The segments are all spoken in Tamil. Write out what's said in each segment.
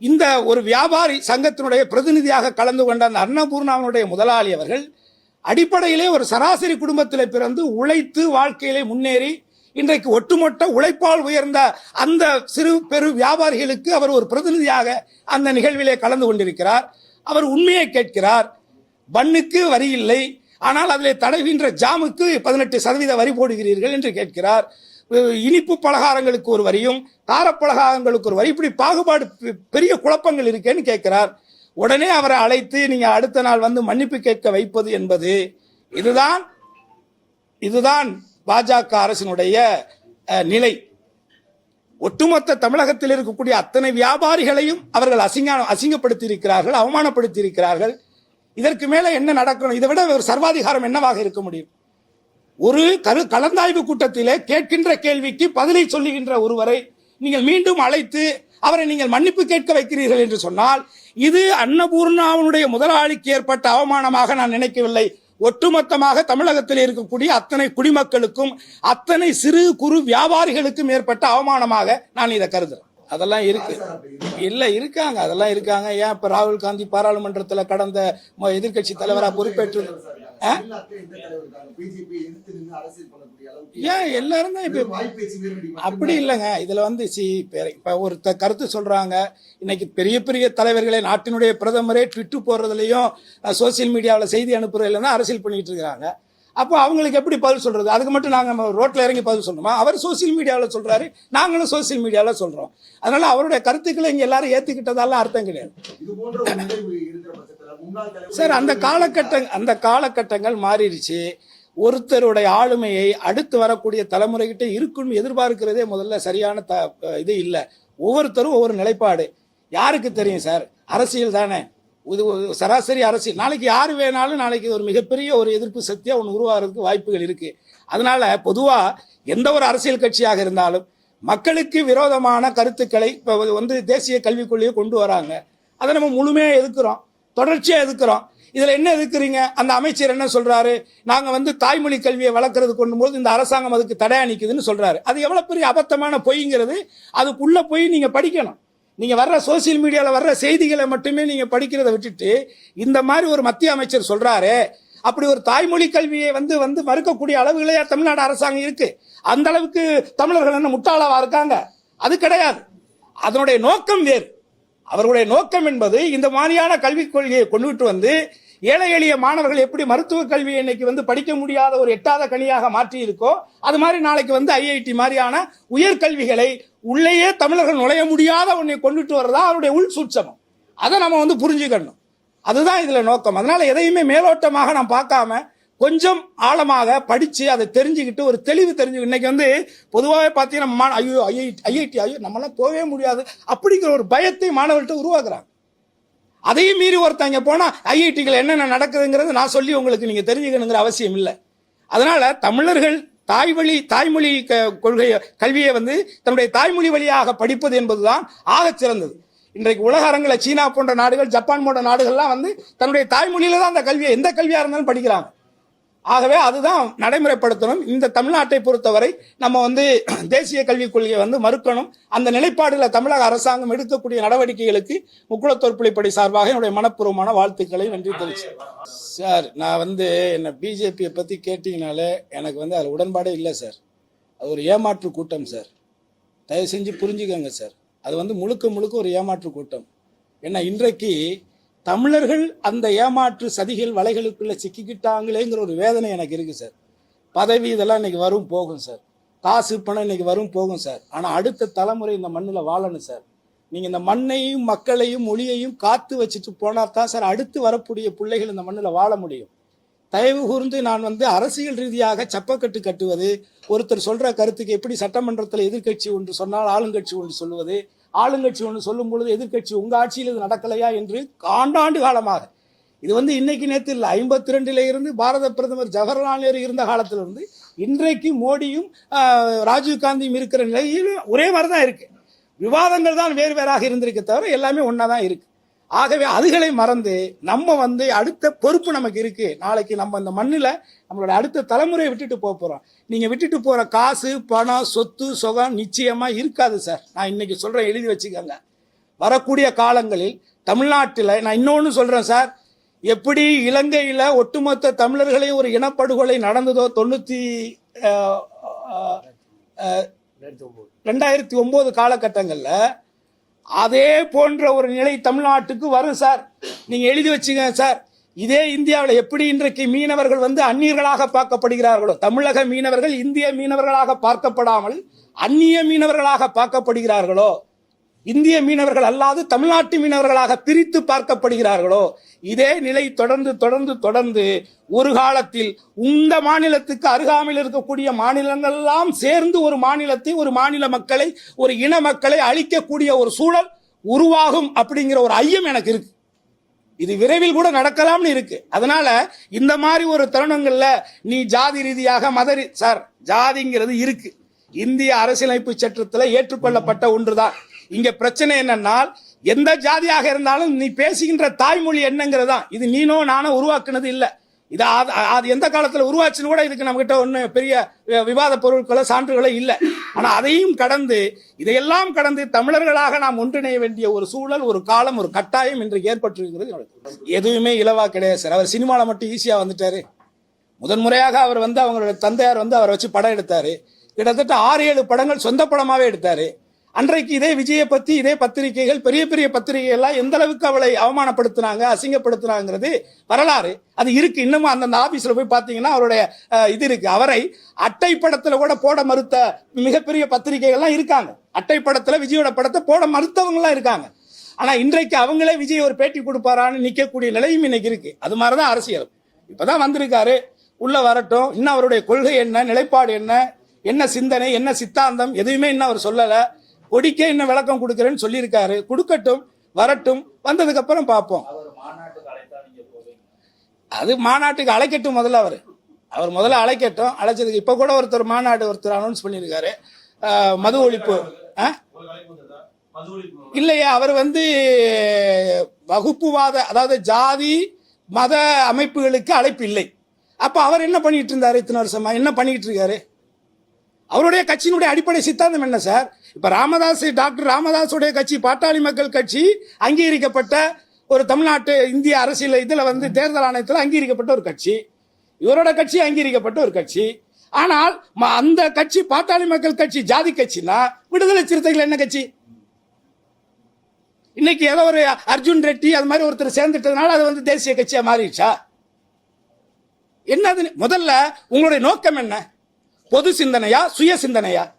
இந்த ஒரு வியாபாரி சங்கத்தினுடைய பிரதிநிதியாக கலந்து கொண்ட அந்த அன்னபூர்ணாவினுடைய முதலாளி அவர்கள் அடிப்படையிலே ஒரு சராசரி குடும்பத்தில் பிறந்து உழைத்து வாழ்க்கையிலே முன்னேறி இன்றைக்கு ஒட்டுமொத்த உழைப்பால் உயர்ந்த அந்த சிறு பெரு வியாபாரிகளுக்கு அவர் ஒரு பிரதிநிதியாக அந்த நிகழ்விலே கலந்து கொண்டிருக்கிறார். அவர் உண்மையை கேட்கிறார். பண்ணுக்கு வரி இல்லை. ஆனால் அதில் தடவின்ற ஜாமுக்கு பதினெட்டு சதவீத வரி போடுகிறீர்கள் என்று கேட்கிறார். இனிப்பு பலகாரங்களுக்கு ஒரு வரியும் காரப்பலகாரங்களுக்கு ஒரு வரி. இப்படி பாகுபாடு பெ- பெரிய குழப்பங்கள் இருக்கேன்னு கேட்கிறார். உடனே அவரை அழைத்து நீங்கள் அடுத்த நாள் வந்து மன்னிப்பு கேட்க வைப்பது என்பது இதுதான் இதுதான் பாஜக அரசினுடைய நிலை. ஒட்டுமொத்த தமிழகத்தில் இருக்கக்கூடிய அத்தனை வியாபாரிகளையும் அவர்கள் அசிங்க அசிங்கப்படுத்தி இருக்கிறார்கள் அவமானப்படுத்தி இருக்கிறார்கள் இதற்கு மேலே என்ன நடக்கணும்? இதை விட ஒரு சர்வாதிகாரம் என்னவாக இருக்க முடியும்? ஒரு கரு கலந்தாய்வு கூட்டத்திலே கேட்கின்ற கேள்விக்கு பதிலை சொல்லுகின்ற ஒருவரை நீங்கள் மீண்டும் அழைத்து அவரை நீங்கள் மன்னிப்பு கேட்க வைக்கிறீர்கள் என்று சொன்னால் இது அன்னபூர்ணாவனுடைய முதலாளிக்கு ஏற்பட்ட அவமானமாக நான் நினைக்கவில்லை. ஒட்டுமொத்தமாக தமிழகத்தில் இருக்கக்கூடிய அத்தனை குடிமக்களுக்கும் அத்தனை சிறு குறு வியாபாரிகளுக்கும் ஏற்பட்ட அவமானமாக நான் இதை கருதுறேன். அதெல்லாம் இருக்கு. இல்ல இருக்காங்க. அதெல்லாம் இருக்காங்க. ஏன் இப்ப ராகுல் காந்தி பாராளுமன்றத்துல கடந்த ம- எதிர்க்கட்சி பொறுப்பேற்று ஏன் எல்லாரும் தான் இப்ப அப்படி இல்லைங்க. இதுல வந்து சி இப்ப- ஒரு கருத்து சொல்றாங்க. இன்னைக்கு பெரிய பெரிய தலைவர்களே நாட்டினுடைய பிரதமரே ட்விட்டு போடுறதுலயும் சோசியல் மீடியாவில் செய்தி அனுப்புறதுல தான் அரசியல் பண்ணிட்டு இருக்காங்க அப்போ அவங்களுக்கு எப்படி பதில் சொல்றது? அதுக்கு மட்டும் நாங்க ரோட்ல இறங்கி பதில் சொல்லணுமா? அவர் சோசியல் மீடியாவில் சொல்றாரு நாங்களும் சோசியல் மீடியாவில் சொல்றோம். அதனால அவருடைய கருத்துக்களை இங்க எல்லாரும் ஏத்துக்கிட்டதால அர்த்தம் கிடையாது. சார் அந்த காலகட்டம் அந்த காலகட்டங்கள் மாறிடுச்சு. ஒருத்தருடைய ஆளுமையை அடுத்து வரக்கூடிய தலைமுறைகிட்ட இருக்குன்னு எதிர்பார்க்கிறதே முதல்ல சரியான த இது இல்லை. ஒவ்வொருத்தரும் ஒவ்வொரு நிலைப்பாடு. யாருக்கு தெரியும் சார்? அரசியல் தானே. இது சராசரி அரசியல் நாளைக்கு யார் வேணாலும் நாளைக்கு ஒரு மிகப்பெரிய ஒரு எதிர்ப்பு சக்தியாக ஒன்று உருவாகிறதுக்கு வாய்ப்புகள் இருக்கு. அதனால பொதுவாக எந்த ஒரு அரசியல் கட்சியாக இருந்தாலும் மக்களுக்கு விரோதமான கருத்துக்களை இப்போ வந்து தேசிய கல்விக் கொள்கையை கொண்டு வராங்க. அதை நம்ம முழுமையாக எதுக்குறோம் தொடர்ச்சியாக எதுக்குறோம் இதில் என்ன எதுக்குறீங்க அந்த அமைச்சர் என்ன சொல்கிறாரு நாங்கள் வந்து தாய்மொழி கல்வியை வளர்க்குறது கொண்டும்போது இந்த அரசாங்கம் அதுக்கு தடையா அணிக்குதுன்னு சொல்கிறாரு அது எவ்வளோ பெரிய அபத்தமான பொய்ங்கிறது. அதுக்குள்ளே போய் நீங்கள் படிக்கணும். நீங்கள் வர்ற சோசியல் மீடியாவில் வர்ற செய்திகளை மட்டுமே நீங்கள் படிக்கிறதை விட்டுட்டு இந்த மாதிரி ஒரு மத்திய அமைச்சர் சொல்கிறாரு அப்படி ஒரு தாய்மொழி கல்வியை வந்து வந்து மறுக்கக்கூடிய அளவுகளே தமிழ்நாடு அரசாங்கம் இருக்கு. அந்த அளவுக்கு தமிழர்கள் என்ன முட்டாளாவா இருக்காங்க? அது கிடையாது. அதனுடைய நோக்கம் வேறு. அவர்களுடைய நோக்கம் என்பது இந்த மாதிரியான கல்விக் கொள்கையை கொண்டுவிட்டு வந்து ஏழை எளிய மாணவர்கள் எப்படி மருத்துவ கல்வியை இன்னைக்கு வந்து படிக்க முடியாத ஒரு எட்டாத கனியாக மாற்றி இருக்கோ அது மாதிரி நாளைக்கு வந்து ஐஐடி மாதிரியான உயர்கல்விகளை உள்ளேயே தமிழர்கள் நுழைய முடியாத ஒன்றை கொண்டுட்டு வர்றதா அவருடைய உள் சூட்சமம் அதை நம்ம வந்து புரிஞ்சுக்கணும் அதுதான் இதில் நோக்கம் அதனால எதையுமே மேலோட்டமாக நான் பார்க்காம கொஞ்சம் ஆழமாக படித்து அதை தெரிஞ்சுக்கிட்டு ஒரு தெளிவு தெரிஞ்சு இன்னைக்கு வந்து பொதுவாகவே பார்த்தீங்கன்னா மா- ஐயோ ஐஐடி ஐஐடி ஐயோ நம்மளாம் போகவே முடியாது அப்படிங்கிற ஒரு பயத்தை மாணவர்கள்ட்ட உருவாக்குறாங்க அதையும் மீறி ஒருத்தங்க போனால் ஐஐடிகள் என்னென்ன நடக்குதுங்கிறது நான் சொல்லி உங்களுக்கு நீங்கள் தெரிஞ்சுக்கணுங்கிற அவசியம் இல்லை. அதனால் தமிழர்கள் தாய்வழி தாய்மொழி க- கொள்கை கல்வியை வந்து தன்னுடைய தாய்மொழி வழியாக படிப்பது என்பதுதான் ஆகச் சிறந்தது. இன்றைக்கு உலக அரங்கில் சீனா போன்ற நாடுகள் ஜப்பான் போன்ற நாடுகள்லாம் வந்து தன்னுடைய தாய்மொழியில தான் அந்த கல்வியை எந்த கல்வியாக இருந்தாலும் படிக்கிறாங்க. ஆகவே அதுதான் நடைமுறைப்படுத்தணும். இந்த தமிழ்நாட்டை பொறுத்தவரை நம்ம வந்து தேசிய கல்விக் கொள்கையை வந்து மறுக்கணும். அந்த நிலைப்பாடுல தமிழக அரசாங்கம் எடுக்கக்கூடிய நடவடிக்கைகளுக்கு முக்குளத்தோர் பிள்ளைப்படி சார்பாக என்னுடைய மனப்பூர்வமான வாழ்த்துக்களை நன்றி தெரிவிச்சு சார் நான் வந்து என்ன பிஜேபியை பத்தி கேட்டீங்கனாலே எனக்கு வந்து அதில் உடன்பாடே இல்லை சார். அது ஒரு ஏமாற்று கூட்டம் சார். தயவு செஞ்சு புரிஞ்சுக்கோங்க சார். அது வந்து முழுக்க முழுக்க ஒரு ஏமாற்று கூட்டம். ஏன்னா இன்றைக்கு தமிழர்கள் அந்த ஏமாற்று சதிகள் வலைகளுக்குள்ளே சிக்கிக்கிட்டாங்களேங்கிற ஒரு வேதனை எனக்கு இருக்குது சார். பதவி இதெல்லாம் இன்னைக்கு வரும் போகும் சார். காசு பணம் இன்னைக்கு வரும் போகும் சார். ஆனால் அடுத்த தலைமுறை இந்த மண்ணில் வாழணும் சார். நீங்கள் இந்த மண்ணையும் மக்களையும் மொழியையும் காத்து வச்சுட்டு போனால் தான் சார் அடுத்து வரக்கூடிய பிள்ளைகள் இந்த மண்ணில் வாழ முடியும். தயவு கூர்ந்து நான் வந்து அரசியல் ரீதியாக சப்பக்கட்டு கட்டுவது ஒருத்தர் சொல்கிற கருத்துக்கு எப்படி சட்டமன்றத்தில் எதிர்க்கட்சி ஒன்று சொன்னால் ஆளுங்கட்சி ஒன்று சொல்லுவது ஆளுங்கட்சி ஒன்று சொல்லும் பொழுது எதிர்க்கட்சி உங்க ஆட்சியில் இது நடக்கலையா என்று ஆண்டாண்டு காலமாக. இது வந்து இன்னைக்கு நேற்று இல்லை ஐம்பத்தி ரெண்டில் இருந்து பாரத பிரதமர் ஜவஹர்லால் நேரு இருந்த காலத்திலிருந்து இன்றைக்கு மோடியும் ராஜீவ்காந்தியும் ராஜீவ் காந்தியும் இருக்கிற நிலையில் ஒரே மாதிரி தான் இருக்குது விவாதங்கள் தான் வேறு வேறாக இருந்திருக்க தவிர எல்லாமே ஒன்றா தான் இருக்குது ஆகவே அதுகளை மறந்து நம்ம வந்து அடுத்த பொறுப்பு நமக்கு இருக்கு. நாளைக்கு நம்ம இந்த மண்ணில் நம்மளோட அடுத்த தலைமுறையை விட்டுட்டு போக போறோம். நீங்க விட்டுட்டு போற காசு பணம் சொத்து சுகம் நிச்சயமா இருக்காது சார். நான் இன்னைக்கு சொல்றேன் எழுதி வச்சுக்கோங்க. வரக்கூடிய காலங்களில் தமிழ்நாட்டில் நான் இன்னொன்று சொல்றேன் சார். எப்படி இலங்கையில் ஒட்டுமொத்த தமிழர்களையும் ஒரு இனப்படுகொலை நடந்ததோ தொண்ணூற்றி ரெண்டாயிரத்தி ஒன்பது காலகட்டங்களில் அதே போன்ற ஒரு நிலை தமிழ்நாட்டுக்கு வரும் சார். நீங்கள் எழுதி வச்சுங்க சார். இதே இந்தியாவில் எப்படி இன்றைக்கு மீனவர்கள் வந்து அந்நியர்களாக பார்க்கப்படுகிறார்களோ தமிழக மீனவர்கள் இந்திய மீனவர்களாக பார்க்கப்படாமல் அந்நிய மீனவர்களாக பார்க்கப்படுகிறார்களோ இந்திய மீனவர்கள் அல்லாது தமிழ்நாட்டு மீனவர்களாக பிரித்து பார்க்கப்படுகிறார்களோ இதே நிலை தொடர்ந்து தொடர்ந்து தொடர்ந்து ஒரு காலத்தில் இந்த மாநிலத்துக்கு அருகாமையில் இருக்கக்கூடிய மாநிலங்கள் எல்லாம் சேர்ந்து ஒரு மாநிலத்தை ஒரு மாநில மக்களை ஒரு இன மக்களை அழிக்கக்கூடிய ஒரு சூழல் உருவாகும் அப்படிங்கிற ஒரு ஐயம் எனக்கு இருக்கு. இது விரைவில் கூட நடக்கலாம்னு இருக்கு. அதனால இந்த மாதிரி ஒரு தருணங்கள்ல நீ ஜாதி ரீதியாக மத சார் ஜாதிங்கிறது இருக்கு. இந்திய அரசியலமைப்பு சட்டத்தில் ஏற்றுக்கொள்ளப்பட்ட ஒன்றுதான். இங்க பிரச்சனை என்னன்னா எந்த ஜாதியாக இருந்தாலும் நீ பேசுகின்ற தாய்மொழி என்னங்கிறது தான் இது நீனோ நானோ உருவாக்குனது இல்லை. இது அது- அது எந்த காலத்தில் உருவாச்சுன்னு கூட இதுக்கு நம்ம கிட்ட பெரிய வி- விவாத பொருட்களோ சான்றுகளோ இல்லை. ஆனால் அதையும் கடந்து இதையெல்லாம் கடந்து தமிழர்களாக நாம் ஒன்றிணைய வேண்டிய ஒரு சூழல் ஒரு காலம் ஒரு கட்டாயம் இன்று ஏற்பட்டிருக்கிறது. எதுவுமே இலவா கிடையாது சார். அவர் சினிமாவில் மட்டும் ஈஸியாக வந்துட்டாரு. முதன்முறையாக அவர் வந்து அவங்களோட தந்தையார் வந்து அவரை வச்சு படம் எடுத்தார். கிட்டத்தட்ட ஆறு ஏழு படங்கள் சொந்த படமாகவே எடுத்தாரு. அன்றைக்கு இதே விஜயை பத்தி இதே பத்திரிகைகள் பெரிய பெரிய பத்திரிகைகள் எல்லாம் எந்த அளவுக்கு அவளை அவமானப்படுத்தினாங்க அசிங்கப்படுத்தினாங்கிறது வரலாறு. அது இருக்கு. இன்னமும் அந்தந்த ஆபீஸ்ல போய் பாத்தீங்கன்னா அவருடைய இது இருக்கு. அவரை அட்டை படத்துல கூட போட மறுத்த மிகப்பெரிய பத்திரிகைகள்லாம் இருக்காங்க. அட்டை படத்துல விஜயோட படத்தை போட மறுத்தவங்கலாம் இருக்காங்க. ஆனா இன்றைக்கு அவங்களே விஜய் ஒரு பேட்டி கொடுப்பாரான்னு நிக்கக்கூடிய நிலையும் இன்னைக்கு இருக்கு. அது மாதிரிதான் அரசியல். இப்பதான் வந்திருக்காரு. உள்ள வரட்டும். இன்னும் அவருடைய கொள்கை என்ன நிலைப்பாடு என்ன என்ன சிந்தனை என்ன சித்தாந்தம் எதுவுமே இன்னும் அவர் சொல்லலை. கொடிக்கே இன்னும் விளக்கம் கொடுக்குறேன்னு சொல்லியிருக்காரு. கொடுக்கட்டும் வரட்டும் வந்ததுக்கு அப்புறம் பார்ப்போம் அது மாநாட்டுக்கு அழைக்கட்டும் முதல்ல அவர். அவர் முதல்ல அழைக்கட்டும் அழைச்சதுக்கு இப்ப கூட ஒருத்தர் மாநாடு ஒருத்தர் அனௌன்ஸ் பண்ணியிருக்காரு. மது ஒழிப்பு? இல்லையா அவர் வந்து வகுப்புவாத அதாவது ஜாதி மத அமைப்புகளுக்கு அழைப்பு இல்லை. அப்ப அவர் என்ன பண்ணிட்டு இருந்தாரு இத்தனை வருஷமா? என்ன பண்ணிட்டு இருக்காரு? அவருடைய கட்சியினுடைய அடிப்படை சித்தாந்தம் என்ன சார்? இப்போ ராமதாஸ் டாக்டர் ராமதாஸுடைய கட்சி பாட்டாளி மக்கள் கட்சி அங்கீகரிக்கப்பட்ட ஒரு தமிழ்நாட்டு இந்திய அரசியல் இதில் வந்து தேர்தல் ஆணையத்தில் அங்கீகரிக்கப்பட்ட ஒரு கட்சி. இவரோட கட்சி அங்கீகரிக்கப்பட்ட ஒரு கட்சி. ஆனால் ம- அந்த கட்சி பாட்டாளி மக்கள் கட்சி ஜாதி கட்சினா விடுதலை சிறுத்தைகள் என்ன கட்சி? இன்னைக்கு ஏதோ ஒரு அர்ஜுன் ரெட்டி அது மாதிரி ஒருத்தர் சேர்ந்துட்டதுனால அது வந்து தேசிய கட்சியாக மாறிடுச்சா? என்னது முதல்ல உங்களுடைய நோக்கம் என்ன? பொது சிந்தனையா சுய சிந்தனையா?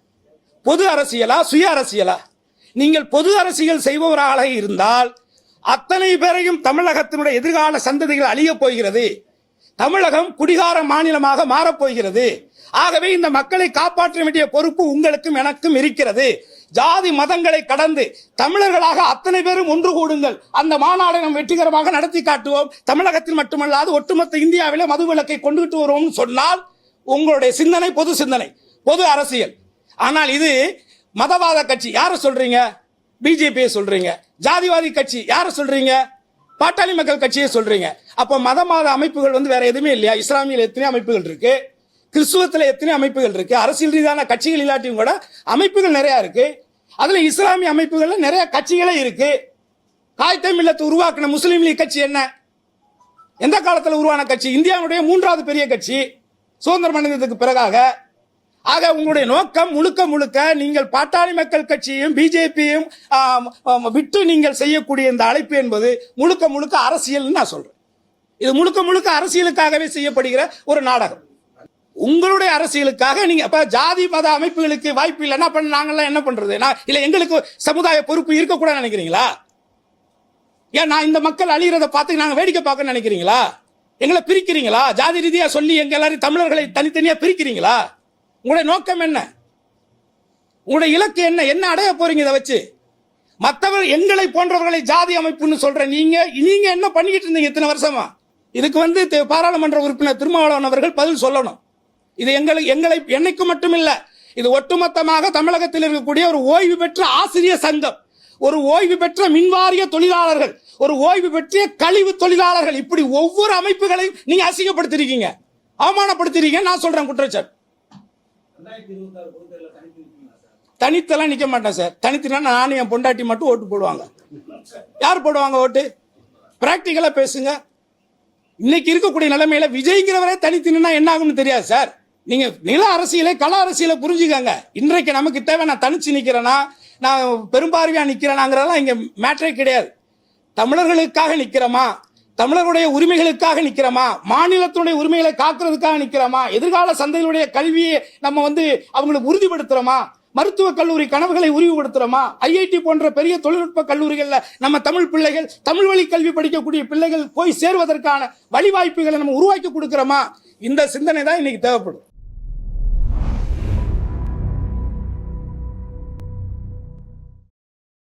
பொது அரசியலா சுய அரசியலா? நீங்கள் பொது அரசியல் செய்பவராக இருந்தால் அத்தனை பேரையும் தமிழகத்தினுடைய எதிர்கால சந்ததிகள் அழியப் போகிறது. தமிழகம் குடிகார மாநிலமாக மாறப்போகிறது ஆகவே இந்த மக்களை காப்பாற்ற வேண்டிய பொறுப்பு உங்களுக்கும் எனக்கும் இருக்கிறது. ஜாதி மதங்களை கடந்து தமிழர்களாக அத்தனை பேரும் ஒன்று கூடுங்கள். அந்த மாநாடை நாம் வெற்றிகரமாக நடத்தி காட்டுவோம். தமிழகத்தில் மட்டுமல்லாது ஒட்டுமொத்த இந்தியாவிலே மதுவிலக்கை கொண்டுகிட்டு வருவோம்னு சொன்னால் உங்களுடைய சிந்தனை பொது சிந்தனை பொது அரசியல். ஆனால் இது மதவாத கட்சி. யாரை சொல்றீங்க? பிஜேபியை சொல்றீங்க. ஜாதிவாதி கட்சி. யாரை சொல்றீங்க? பாட்டாளி மக்கள் கட்சியை சொல்றீங்க. அப்போ மதவாத அமைப்புகள் வந்து வேற எதுவுமே இல்லையா? இஸ்லாமியில் எத்தனை அமைப்புகள் இருக்கு? கிறிஸ்துவத்தில் எத்தனை அமைப்புகள் இருக்கு? அரசியல் ரீதியான கட்சிகள் இல்லாட்டியும் கூட அமைப்புகள் நிறைய இருக்கு. அதுல இஸ்லாமிய அமைப்புகள்ல நிறைய கட்சிகளே இருக்கு. காய்தே இல்லத்தை உருவாக்கின முஸ்லீம் லீக் கட்சி என்ன? எந்த காலத்தில் உருவான கட்சி? இந்தியாவுடைய மூன்றாவது பெரிய கட்சி. சுதந்திரம் அடைந்ததுக்கு பிறகாக ஆக உங்களுடைய நோக்கம் முழுக்க முழுக்க நீங்கள் பாட்டாளி மக்கள் கட்சியையும் பிஜேபியும் விட்டு நீங்கள் செய்யக்கூடிய இந்த அழைப்பு என்பது முழுக்க முழுக்க அரசியல்னு நான் சொல்றேன். இது முழுக்க முழுக்க அரசியலுக்காகவே செய்யப்படுகிற ஒரு நாடகம். உங்களுடைய அரசியலுக்காக நீங்க அப்ப ஜாதி மத அமைப்புகளுக்கு வாய்ப்பு இல்லைன்னா பண்ண நாங்கெல்லாம் என்ன பண்றது? நான் இல்ல எங்களுக்கு சமுதாய பொறுப்பு இருக்கக்கூடாது நினைக்கிறீங்களா? ஏன் நான் இந்த மக்கள் அழிகிறத பார்த்து நாங்கள் வேடிக்கை பார்க்க நினைக்கிறீங்களா? எங்களை பிரிக்கிறீங்களா? ஜாதி ரீதியாக சொல்லி எங்க எல்லாரும் தமிழர்களை தனித்தனியாக பிரிக்கிறீங்களா? உங்களுடைய நோக்கம் என்ன? உங்களுடைய இலக்கு என்ன? என்ன அடைய போறீங்க இதை வச்சு? மற்றவர் எங்களை போன்றவர்களை ஜாதி அமைப்புன்னு சொல்ற நீங்க நீங்க என்ன பண்ணிக்கிட்டு இருந்தீங்க இத்தனை வருஷமா? இதுக்கு வந்து பாராளுமன்ற உறுப்பினர் திருமாவளவன் அவர்கள் பதில் சொல்லணும். இது எங்களை எங்களை என்னைக்கு மட்டும் இல்லை இது ஒட்டுமொத்தமாக தமிழகத்தில் இருக்கக்கூடிய ஒரு ஓய்வு பெற்ற ஆசிரியர் சங்கம். ஒரு ஓய்வு பெற்ற மின்வாரிய தொழிலாளர்கள். ஒரு ஓய்வு பெற்ற கழிவு தொழிலாளர்கள். இப்படி ஒவ்வொரு அமைப்புகளையும் நீங்க அசிங்கப்படுத்திருக்கீங்க. அவமானப்படுத்திருக்கீங்க. நான் சொல்றேன் குற்றச்சாட்டு. தனித்தெல்லாம் நிக்க மாட்டேன் சார். தனித்துனா நானும் என் பொண்டாட்டி மட்டும் ஓட்டு போடுவாங்க. யார் போடுவாங்க ஓட்டு? பிராக்டிக்கலா பேசுங்க. இன்னைக்கு இருக்கக்கூடிய நிலைமையில விஜய்ங்கிறவரே தனித்தினா என்ன ஆகும்னு தெரியாது சார். நீங்க நில அரசியலை கள அரசியலை புரிஞ்சுக்கங்க. இன்றைக்கு நமக்கு தேவை நான் தனிச்சு நிக்கிறேனா நான் பெரும்பார்வையா நிக்கிறேனாங்கிறதெல்லாம் இங்க மேட்டரே கிடையாது. தமிழர்களுக்காக நிற்கிறோமா? தமிழர்களுடைய உரிமைகளுக்காக நிற்கிறோமா? மாநிலத்தினுடைய உரிமைகளை காக்கிறதுக்காக நிற்கிறோமா? எதிர்கால சந்தைகளுடைய கல்வியை நம்ம வந்து அவங்களுக்கு உறுதிப்படுத்துறோமா? மருத்துவக் கல்லூரி கனவுகளை உறுதிப்படுத்துறோமா? ஐஐடி போன்ற பெரிய தொழில்நுட்ப கல்லூரிகளில் நம்ம தமிழ் பிள்ளைகள் தமிழ் வழி கல்வி படிக்கக்கூடிய பிள்ளைகள் போய் சேருவதற்கான வழிவாய்ப்புகளை நம்ம உருவாக்கி கொடுக்கிறோமா? இந்த சிந்தனை தான் இன்னைக்கு தேவைப்படும்.